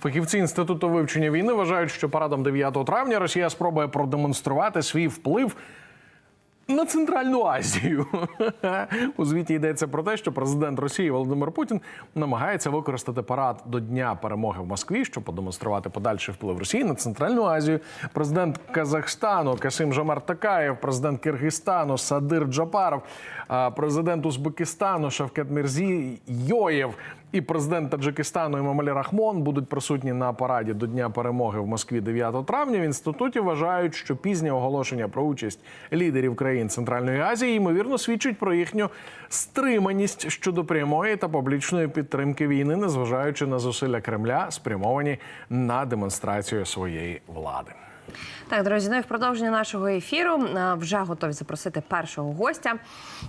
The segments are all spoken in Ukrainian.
Фахівці інституту вивчення війни вважають, що парадом 9 травня Росія спробує продемонструвати свій вплив на Центральну Азію. У звіті йдеться про те, що президент Росії Володимир Путін намагається використати парад до Дня перемоги в Москві, щоб продемонструвати подальший вплив Росії на Центральну Азію. Президент Казахстану Касим Жамар Такаєв, президент Киргизстану Садир Джапаров, президент Узбекистану Шавкет Мірзі Йоєв і президент Таджикистану Емомалі Рахмон будуть присутні на параді до Дня перемоги в Москві 9 травня. В інституті вважають, що пізнє оголошення про участь лідерів країн Центральної Азії ймовірно свідчить про їхню стриманість щодо прямої та публічної підтримки війни, незважаючи на зусилля Кремля, спрямовані на демонстрацію своєї влади. Так, друзі, ну і в продовження нашого ефіру вже готові запросити першого гостя.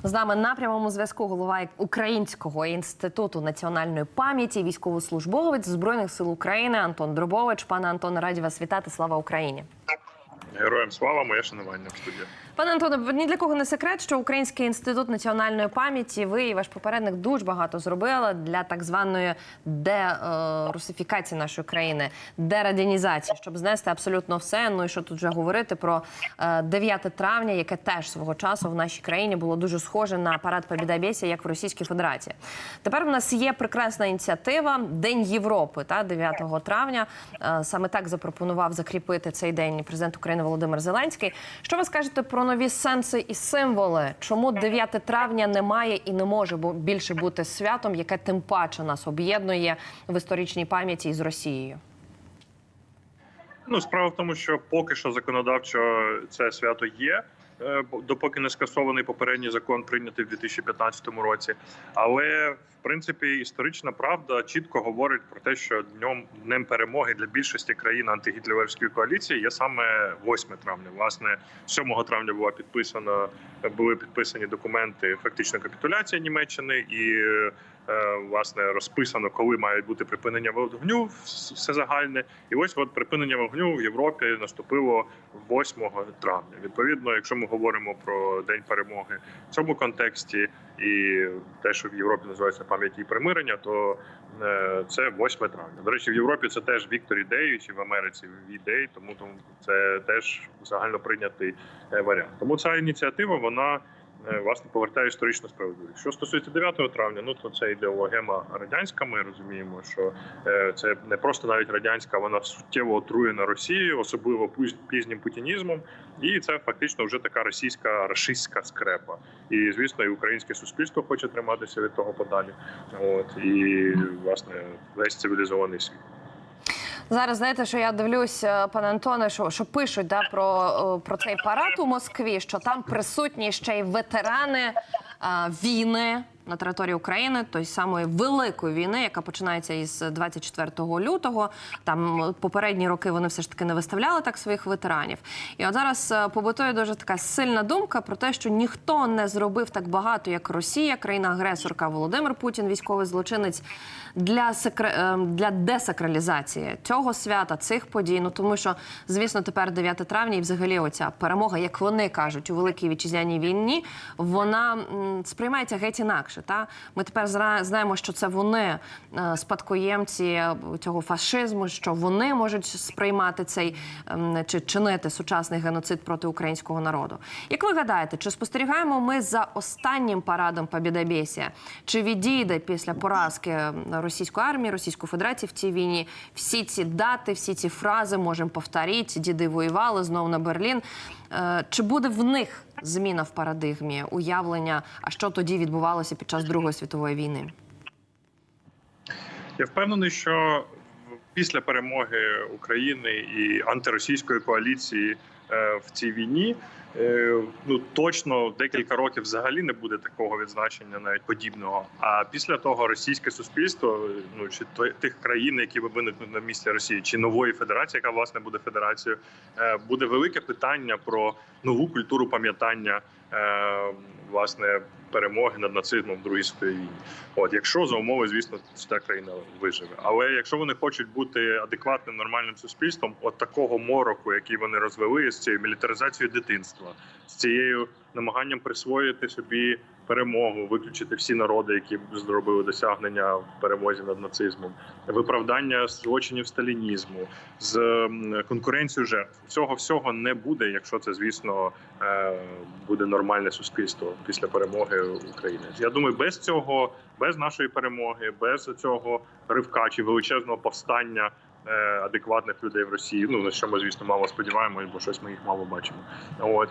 З нами на прямому зв'язку голова Українського інституту національної пам'яті, військовослужбовець Збройних сил України Антон Дробович. Пане Антоне, раді вас вітати. Слава Україні! Героям слава, моє шанування в студії. Пане Антоне, ні для кого не секрет, що Український інститут національної пам'яті, ви і ваш попередник дуже багато зробили для так званої дерусифікації нашої країни, дерадянізації, щоб знести абсолютно все. Ну і що тут вже говорити про е, 9 травня, яке теж свого часу в нашій країні було дуже схоже на парад Побідобєсія, як в Російській Федерації. Тепер в нас є прекрасна ініціатива День Європи, та 9 травня. Е, Саме так запропонував закріпити цей день президент України Володимир Зеленський. Що ви скажете про нові сенси і символи? Чому 9 травня не має і не може більше бути святом, яке тим паче нас об'єднує в історичній пам'яті із Росією? Ну, справа в тому, що поки що законодавчо це свято є, е, допоки не скасований попередній закон, прийнятий в 2015 році. Але принципі історична правда чітко говорить про те, що днем днем перемоги для більшості країн антигітлерівської коаліції є саме 8 травня. Власне, 7 травня була підписана були підписані документи фактично капітуляція Німеччини і. е, Власне розписано, коли має бути припинення вогню, все загальне, і ось от припинення вогню в Європі наступило 8 травня. Відповідно, якщо ми говоримо про день перемоги в цьому контексті, і те, що в Європі називається пам'яті і примирення, то е, це 8 травня. До речі, в Європі це теж Вікторі Дей, чи в Америці V-Day, тому тому це теж загально прийнятий е, варіант. Тому ця ініціатива вона. Е, Власне повертає історичну справедливість. Що стосується 9 травня, ну то це ідеологема радянська. Ми розуміємо, що е, це не просто навіть радянська, вона суттєво отруєна Росією, особливо пізнім путінізмом. І це фактично вже така російська рашистська скрепа. І звісно, і українське суспільство хоче триматися від того подалі. От і власне весь цивілізований світ. Зараз знаєте, що я дивлюсь, е, пане Антоне, що, що пишуть да, про, е, про цей парад у Москві, що там присутні ще й ветерани а, війни на території України, тої самої великої війни, яка починається із 24 лютого. Там попередні роки вони все ж таки не виставляли так своїх ветеранів. І от зараз е, побутує дуже така сильна думка про те, що ніхто не зробив так багато, як Росія, країна-агресорка Володимир Путін, військовий злочинець для секре... е, для десакралізації цього свята, цих подій. Ну тому що, звісно, тепер 9 травня і взагалі оця перемога, як вони кажуть, у великій вітчизняній війні, вона сприймається геть інакше. Та ми тепер знаємо, що це вони е, спадкоємці цього фашизму, що вони можуть сприймати цей ем, чи чинити сучасний геноцид проти українського народу. Як ви гадаєте, чи спостерігаємо ми за останнім парадом Побєдобєсія? Чи відійде після поразки російської армії, Російської Федерації в цій війні всі ці дати, всі ці фрази можемо повторити, діди воювали знову на Берлін? Е, Чи буде в них зміна в парадигмі уявлення? А що тоді відбувалося під час Другої світової війни? Я впевнений, що після перемоги України і антиросійської коаліції е, в цій війні. Е, Ну точно декілька років взагалі не буде такого відзначення, навіть подібного. А після того російське суспільство, ну чи тих країн, які виникнуть на місці Росії, чи нової федерації, яка власне буде федерацією, е, буде велике питання про нову культуру пам'ятання е, власне перемоги над нацизмом в Другій світовій війні. От, якщо за умови, звісно, та країна виживе. Але якщо вони хочуть бути адекватним нормальним суспільством, от такого мороку, який вони розвели з цією мілітаризацією дитинства. Суспільства з цією намаганням присвоїти собі перемогу, виключити всі народи, які зробили досягнення в перемозі над нацизмом, виправдання злочинів сталінізму, з конкуренцією жертв. Цього всього не буде, якщо це, звісно, е, буде нормальне суспільство після перемоги України. Я думаю, без цього, без нашої перемоги, без цього ривка чи величезного повстання. Е, Адекватних людей в Росії, ну на що ми звісно мало сподіваємось, бо щось ми їх мало бачимо. От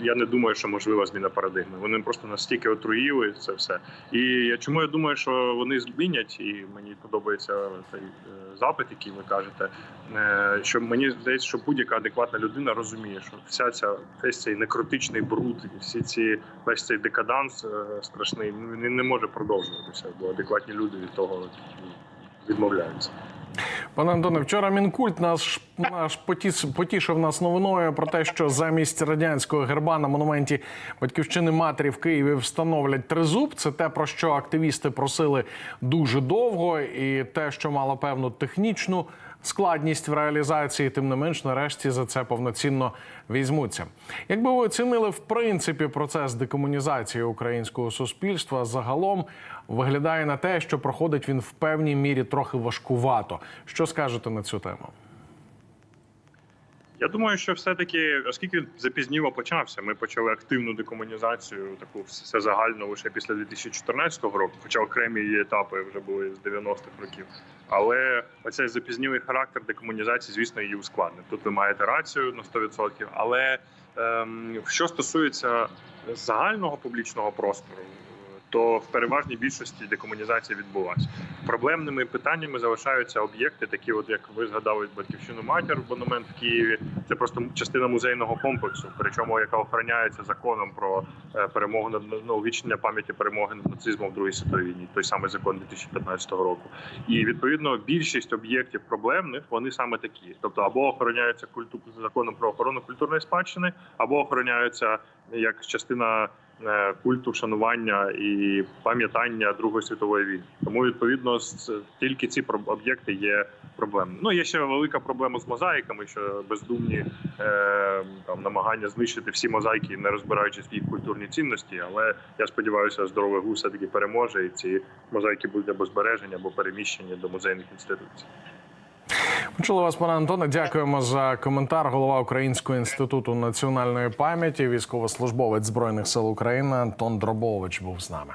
я не думаю, що можлива зміна парадигми. Вони просто настільки отруїли це все. І чому я думаю, що вони змінять, і мені подобається цей е, запит, який ви кажете. Е, що мені здається, що будь-яка адекватна людина розуміє, що вся ця весь цей некротичний бруд, всі ці весь цей декаданс страшний, він не може продовжуватися, бо адекватні люди від того відмовляються. Пане Антоне, вчора мінкульт наш наш потіс, потішив нас новиною про те, що замість радянського герба на монументі батьківщини матері в Києві встановлять тризуб. Це те, про що активісти просили дуже довго, і те, що мало певну технічну складність в реалізації, тим не менш, нарешті за це повноцінно візьмуться. Якби ви оцінили в принципі процес декомунізації українського суспільства, загалом виглядає на те, що проходить він в певній мірі трохи важкувато. Що скажете на цю тему? Я думаю, що все-таки, оскільки запізніло почався, ми почали активну декомунізацію, таку все загальну лише після 2014 року, хоча окремі її етапи вже були з 90-х років. Але оцей запізнілий характер декомунізації, звісно, її ускладнив. Тут ви маєте рацію на 100%, але ем, що стосується загального публічного простору, то в переважній більшості декомунізація відбулася. Проблемними питаннями залишаються об'єкти, такі, от як ви згадали батьківщину матір, монумент в Києві. Це просто частина музейного комплексу, причому яка охороняється законом про е, перемогу над ну, увічнення пам'яті перемоги над нацизмом в Другій світовій війні, той самий закон 2015 року. І відповідно більшість об'єктів проблемних вони саме такі, тобто або охороняються культу законом про охорону культурної спадщини, або охороняються як частина культу вшанування і пам'ятання Другої світової війни. Тому відповідно тільки ці об'єкти є проблемними. Ну є ще велика проблема з мозаїками, що бездумні е, там намагання знищити всі мозаїки, не розбираючись в їх культурні цінності. Але я сподіваюся, здоровий гусь все таки переможе, і ці мозаїки будуть або збережені, або переміщені до музейних інституцій. Почули вас, пане Антоне. Дякуємо за коментар. Голова Українського інституту національної пам'яті, військовослужбовець збройних сил України Антон Дробович був з нами.